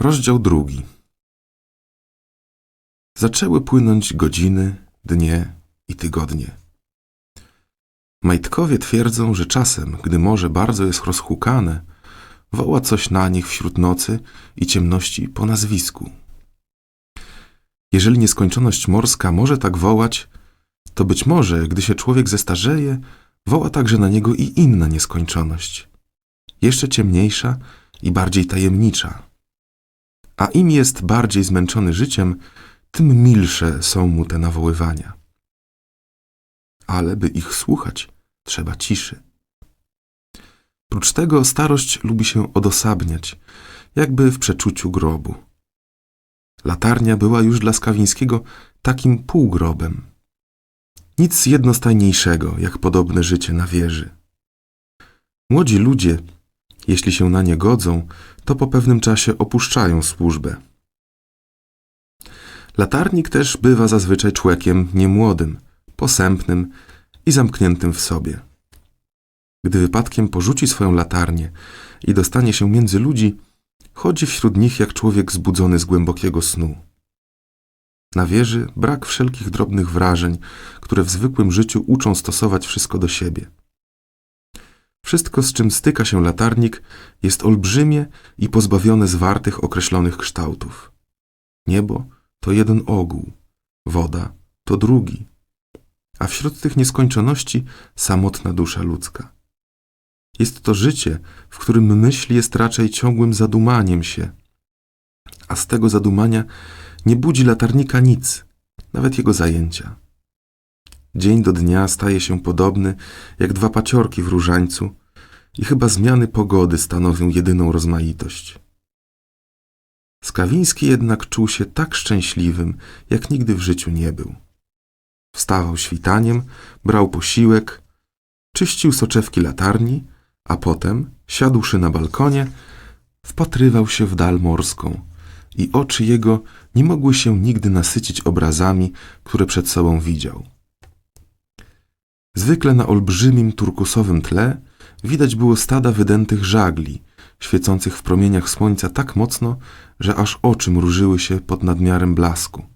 Rozdział drugi. Zaczęły płynąć godziny, dnie i tygodnie. Majtkowie twierdzą, że czasem, gdy morze bardzo jest rozhukane, woła coś na nich wśród nocy i ciemności po nazwisku. Jeżeli nieskończoność morska może tak wołać, to być może, gdy się człowiek zestarzeje, woła także na niego i inna nieskończoność, jeszcze ciemniejsza i bardziej tajemnicza. A im jest bardziej zmęczony życiem, tym milsze są mu te nawoływania. Ale by ich słuchać, trzeba ciszy. Prócz tego starość lubi się odosobniać, jakby w przeczuciu grobu. Latarnia była już dla Skawińskiego takim półgrobem. Nic jednostajniejszego, jak podobne życie na wieży. Młodzi ludzie, jeśli się na nie godzą, to po pewnym czasie opuszczają służbę. Latarnik też bywa zazwyczaj człowiekiem niemłodym, posępnym i zamkniętym w sobie. Gdy wypadkiem porzuci swoją latarnię i dostanie się między ludzi, chodzi wśród nich jak człowiek zbudzony z głębokiego snu. Na wieży brak wszelkich drobnych wrażeń, które w zwykłym życiu uczą stosować wszystko do siebie. Wszystko, z czym styka się latarnik, jest olbrzymie i pozbawione zwartych określonych kształtów. Niebo to jeden ogół, woda to drugi, a wśród tych nieskończoności samotna dusza ludzka. Jest to życie, w którym myśl jest raczej ciągłym zadumaniem się, a z tego zadumania nie budzi latarnika nic, nawet jego zajęcia. Dzień do dnia staje się podobny jak dwa paciorki w różańcu i chyba zmiany pogody stanowią jedyną rozmaitość. Skawiński jednak czuł się tak szczęśliwym, jak nigdy w życiu nie był. Wstawał świtaniem, brał posiłek, czyścił soczewki latarni, a potem, siadłszy na balkonie, wpatrywał się w dal morską i oczy jego nie mogły się nigdy nasycić obrazami, które przed sobą widział. Zwykle na olbrzymim turkusowym tle widać było stada wydętych żagli, świecących w promieniach słońca tak mocno, że aż oczy mrużyły się pod nadmiarem blasku.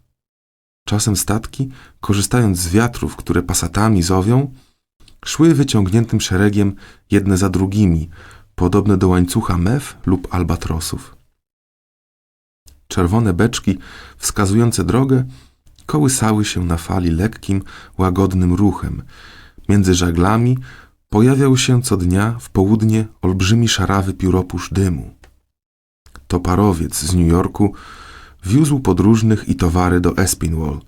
Czasem statki, korzystając z wiatrów, które pasatami zowią, szły wyciągniętym szeregiem jedne za drugimi, podobne do łańcucha mew lub albatrosów. Czerwone beczki wskazujące drogę kołysały się na fali lekkim, łagodnym ruchem. Między żaglami pojawiał się co dnia w południe olbrzymi szarawy pióropusz dymu. To parowiec z New Yorku wiózł podróżnych i towary do Espinwall,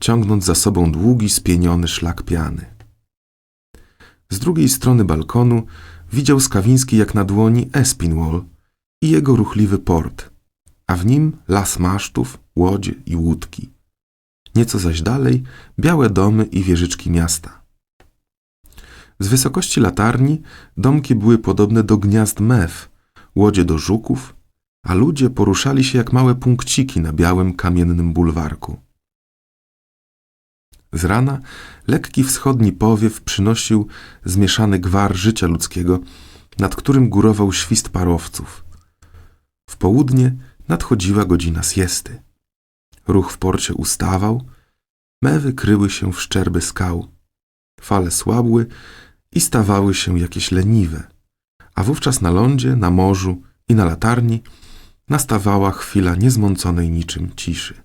ciągnąc za sobą długi, spieniony szlak piany. Z drugiej strony balkonu widział Skawiński jak na dłoni Espinwall i jego ruchliwy port, a w nim las masztów, łodzie i łódki. Nieco zaś dalej białe domy i wieżyczki miasta. Z wysokości latarni domki były podobne do gniazd mew, łodzie do żuków, a ludzie poruszali się jak małe punkciki na białym kamiennym bulwarku. Z rana lekki wschodni powiew przynosił zmieszany gwar życia ludzkiego, nad którym górował świst parowców. W południe nadchodziła godzina siesty. Ruch w porcie ustawał, mewy kryły się w szczerby skał, fale słabły i stawały się jakieś leniwe, a wówczas na lądzie, na morzu i na latarni nastawała chwila niezmąconej niczym ciszy.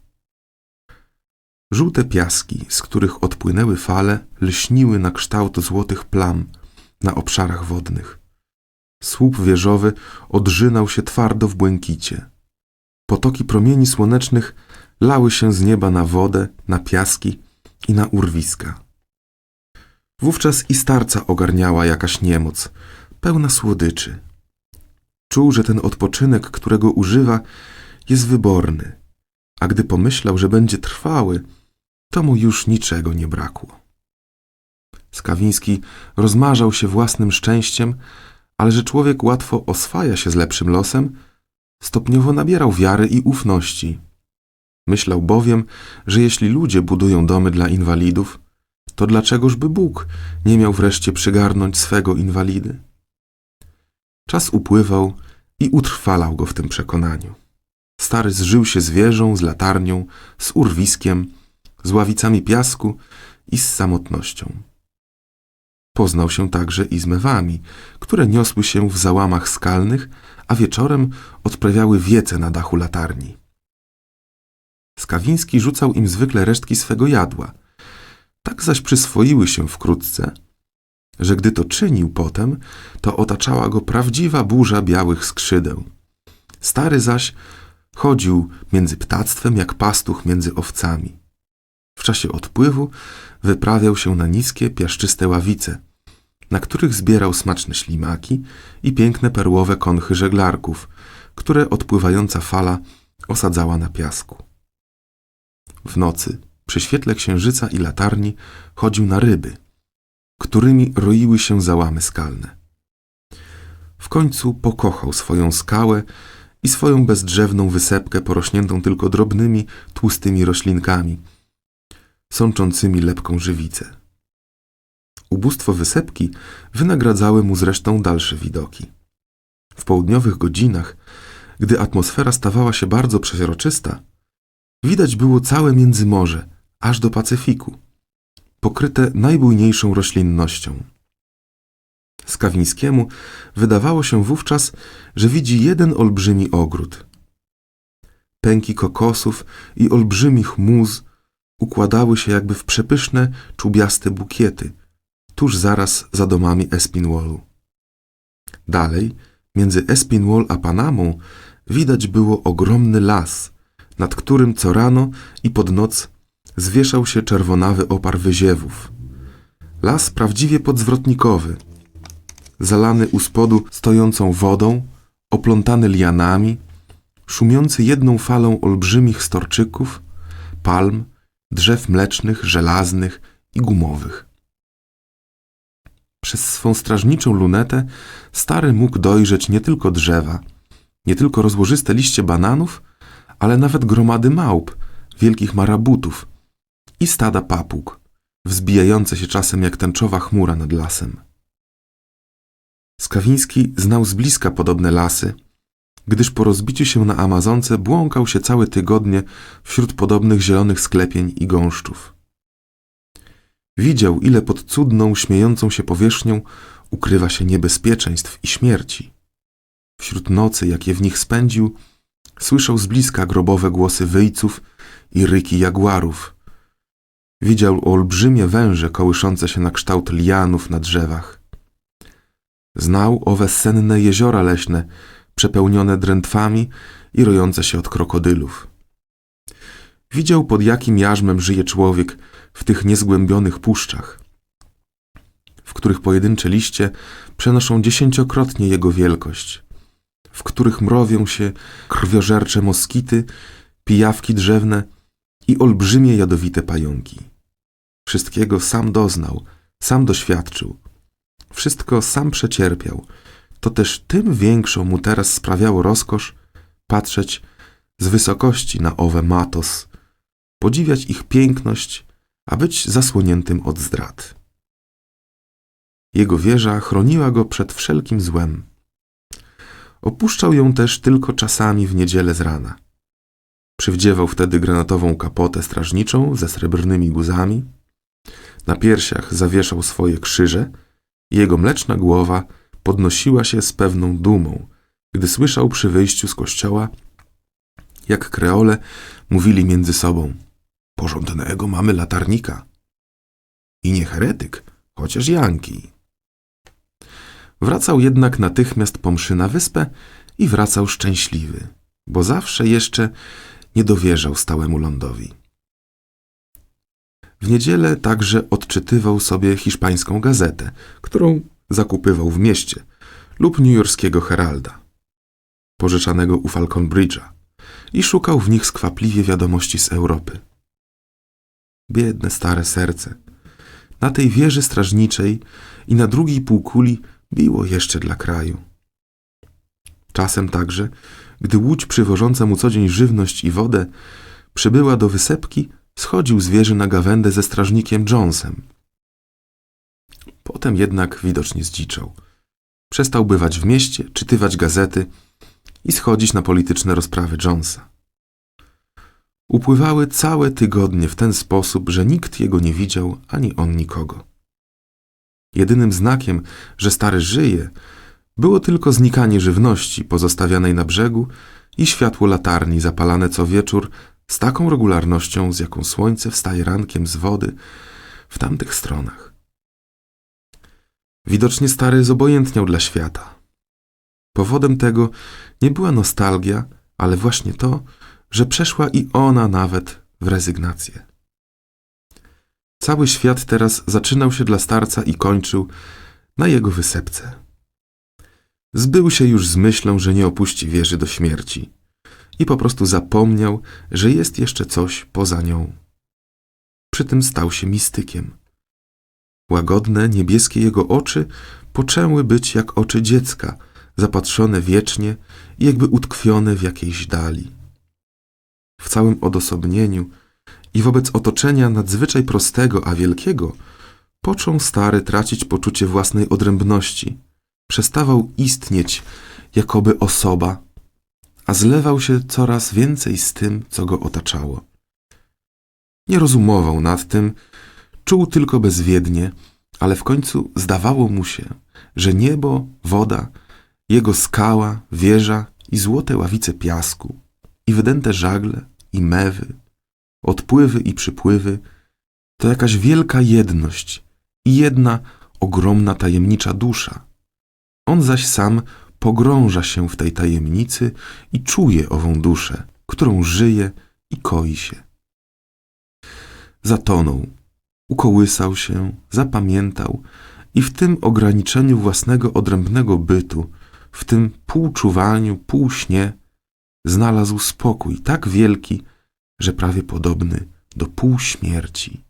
Żółte piaski, z których odpłynęły fale, lśniły na kształt złotych plam na obszarach wodnych. Słup wieżowy odrzynał się twardo w błękicie. Potoki promieni słonecznych lały się z nieba na wodę, na piaski i na urwiska. Wówczas i starca ogarniała jakaś niemoc, pełna słodyczy. Czuł, że ten odpoczynek, którego używa, jest wyborny, a gdy pomyślał, że będzie trwały, to mu już niczego nie brakło. Skawiński rozmarzał się własnym szczęściem, ale że człowiek łatwo oswaja się z lepszym losem, stopniowo nabierał wiary i ufności. Myślał bowiem, że jeśli ludzie budują domy dla inwalidów, to dlaczegoż by Bóg nie miał wreszcie przygarnąć swego inwalidy? Czas upływał i utrwalał go w tym przekonaniu. Stary zżył się z wieżą, z latarnią, z urwiskiem, z ławicami piasku i z samotnością. Poznał się także i z mewami, które niosły się w załamach skalnych, a wieczorem odprawiały wiece na dachu latarni. Skawiński rzucał im zwykle resztki swego jadła. Tak zaś przyswoiły się wkrótce, że gdy to czynił potem, to otaczała go prawdziwa burza białych skrzydeł. Stary zaś chodził między ptactwem jak pastuch między owcami. W czasie odpływu wyprawiał się na niskie, piaszczyste ławice, na których zbierał smaczne ślimaki i piękne perłowe konchy żeglarków, które odpływająca fala osadzała na piasku. W nocy, przy świetle księżyca i latarni, chodził na ryby, którymi roiły się załamy skalne. W końcu pokochał swoją skałę i swoją bezdrzewną wysepkę porośniętą tylko drobnymi, tłustymi roślinkami, sączącymi lepką żywicę. Ubóstwo wysepki wynagradzały mu zresztą dalsze widoki. W południowych godzinach, gdy atmosfera stawała się bardzo przeźroczysta, widać było całe międzymorze, aż do Pacyfiku, pokryte najbujniejszą roślinnością. Skawińskiemu wydawało się wówczas, że widzi jeden olbrzymi ogród. Pęki kokosów i olbrzymich muz układały się jakby w przepyszne, czubiaste bukiety, tuż zaraz za domami Espinwallu. Dalej, między Espinwall a Panamą, widać było ogromny las, nad którym co rano i pod noc zwieszał się czerwonawy opar wyziewów. Las prawdziwie podzwrotnikowy, zalany u spodu stojącą wodą, oplątany lianami, szumiący jedną falą olbrzymich storczyków, palm, drzew mlecznych, żelaznych i gumowych. Przez swą strażniczą lunetę stary mógł dojrzeć nie tylko drzewa, nie tylko rozłożyste liście bananów, ale nawet gromady małp, wielkich marabutów i stada papug, wzbijające się czasem jak tęczowa chmura nad lasem. Skawiński znał z bliska podobne lasy, gdyż po rozbiciu się na Amazonce błąkał się całe tygodnie wśród podobnych zielonych sklepień i gąszczów. Widział, ile pod cudną, śmiejącą się powierzchnią ukrywa się niebezpieczeństw i śmierci. Wśród nocy, jakie w nich spędził, słyszał z bliska grobowe głosy wyjców i ryki jaguarów. Widział olbrzymie węże kołyszące się na kształt lianów na drzewach. Znał owe senne jeziora leśne, przepełnione drętwami i rojące się od krokodylów. Widział, pod jakim jarzmem żyje człowiek w tych niezgłębionych puszczach, w których pojedyncze liście przenoszą dziesięciokrotnie jego wielkość, w których mrowią się krwiożercze moskity, pijawki drzewne i olbrzymie jadowite pająki. Wszystkiego sam doznał, sam doświadczył, wszystko sam przecierpiał. To też tym większą mu teraz sprawiało rozkosz patrzeć z wysokości na owe matos, podziwiać ich piękność, a być zasłoniętym od zdrad. Jego wieża chroniła go przed wszelkim złem. Opuszczał ją też tylko czasami w niedzielę z rana. Przywdziewał wtedy granatową kapotę strażniczą ze srebrnymi guzami. Na piersiach zawieszał swoje krzyże i jego mleczna głowa podnosiła się z pewną dumą, gdy słyszał przy wyjściu z kościoła, jak kreole mówili między sobą – Porządnego mamy latarnika. I nie heretyk, chociaż Janki. Wracał jednak natychmiast po mszy na wyspę i wracał szczęśliwy, bo zawsze jeszcze nie dowierzał stałemu lądowi. W niedzielę także odczytywał sobie hiszpańską gazetę, którą zakupywał w mieście, lub newyorskiego Heralda, pożyczanego u Falcon Bridge'a, i szukał w nich skwapliwie wiadomości z Europy. Biedne stare serce. Na tej wieży strażniczej i na drugiej półkuli biło jeszcze dla kraju. Czasem także, gdy łódź przywożąca mu codzień żywność i wodę przybyła do wysepki, schodził z wieży na gawędę ze strażnikiem Jonesem. Potem jednak widocznie zdziczał. Przestał bywać w mieście, czytywać gazety i schodzić na polityczne rozprawy Jonesa. Upływały całe tygodnie w ten sposób, że nikt jego nie widział, ani on nikogo. Jedynym znakiem, że stary żyje, było tylko znikanie żywności pozostawianej na brzegu i światło latarni zapalane co wieczór z taką regularnością, z jaką słońce wstaje rankiem z wody w tamtych stronach. Widocznie stary zobojętniał dla świata. Powodem tego nie była nostalgia, ale właśnie to, że przeszła i ona nawet w rezygnację. Cały świat teraz zaczynał się dla starca i kończył na jego wysepce. Zbył się już z myślą, że nie opuści wieży do śmierci i po prostu zapomniał, że jest jeszcze coś poza nią. Przy tym stał się mistykiem. Łagodne, niebieskie jego oczy poczęły być jak oczy dziecka, zapatrzone wiecznie i jakby utkwione w jakiejś dali. W całym odosobnieniu i wobec otoczenia nadzwyczaj prostego, a wielkiego, począł stary tracić poczucie własnej odrębności. Przestawał istnieć jakoby osoba, a zlewał się coraz więcej z tym, co go otaczało. Nie rozumował nad tym, czuł tylko bezwiednie, ale w końcu zdawało mu się, że niebo, woda, jego skała, wieża i złote ławice piasku, i wydęte żagle, i mewy, odpływy i przypływy, to jakaś wielka jedność i jedna ogromna tajemnicza dusza. On zaś sam pogrąża się w tej tajemnicy i czuje ową duszę, którą żyje i koi się. Zatonął, ukołysał się, zapamiętał i w tym ograniczeniu własnego odrębnego bytu, w tym półczuwaniu, półśnie, znalazł spokój tak wielki, że prawie podobny do półśmierci.